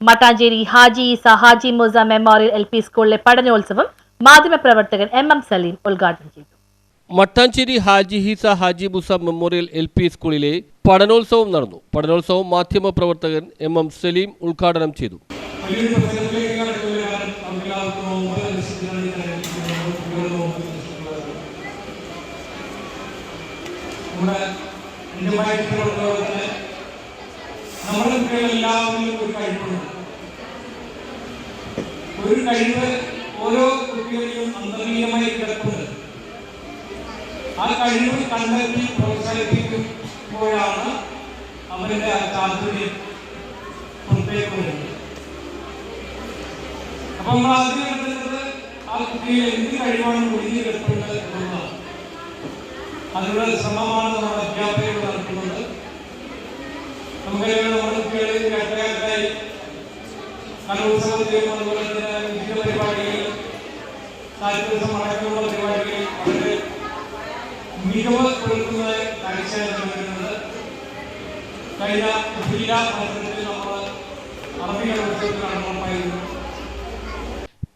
Mattancherry Haji Esa Haji Musa memorial L P സ്കൂളിലെ പഠനോത്സവം മാധ്യമപ്രവർത്തകൻ എം എം സലീം ഉദ്ഘാടനം ചെയ്തു. Mattancherry Haji ഹീസ Haji Musa memorial L P സ്കൂളിലെ പഠനോത്സവം നടന്നു. പഠനോത്സവം മാധ്യമ പ്രവർത്തകൻ എം എം സലീം ഉദ്ഘാടനം ചെയ്തു. നോമ്പ് അനുസരിച്ചാണ് കുട്ടികൾ നോമ്പ് അനുസരിച്ചുള്ളത്. നമ്മുടെ അന്യമായിട്ടുള്ളതുപോലെ തന്നെ നമ്മുടെ കുട്ടികളെല്ലാവരിലും ഒരു കഴിവുണ്ട് ഒരു കഴിവ് ഓരോ കുട്ടികളിലും അന്തർലീയമായി കിടക്കുന്നത് ആ കഴിവ് കണ്ടെത്തി പ്രോത്സാഹിപ്പിക്കുമ്പോഴാണ് അവരുടെ താല്പര്യം പുറത്തേക്ക് അപ്പൊ നമ്മൾ ആദ്യം കണ്ടെത്തുന്നത് ആ കുട്ടിയിൽ എന്ത് കഴിവാണ് ഒഴിഞ്ഞു കിടക്കുന്നത് എന്നുള്ളതാണ്. അതിനുള്ള ശ്രമമാണ് നമ്മുടെ അധ്യാപകർ നടത്തുന്നത്. നമുക്കറിയാം നമ്മുടെ കുട്ടികളെ രണ്ടരക്കായി കലോത്സവത്തിലും അതുപോലെ തന്നെ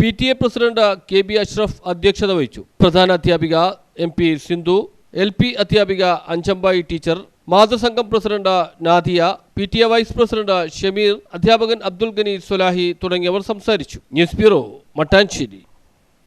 P T A president K B Ashraf അധ്യക്ഷത വഹിച്ചു. പ്രധാന അധ്യാപിക M P Sindhu L P അധ്യാപിക അഞ്ചമ്പായി teacher മാതൃസംഘം president Nadiya P T A vice president Shameer അധ്യാപകൻ അബ്ദുൽ ഗനി സുലാഹി തുടങ്ങിയവർ സംസാരിച്ചു. News bureau Mattancherry.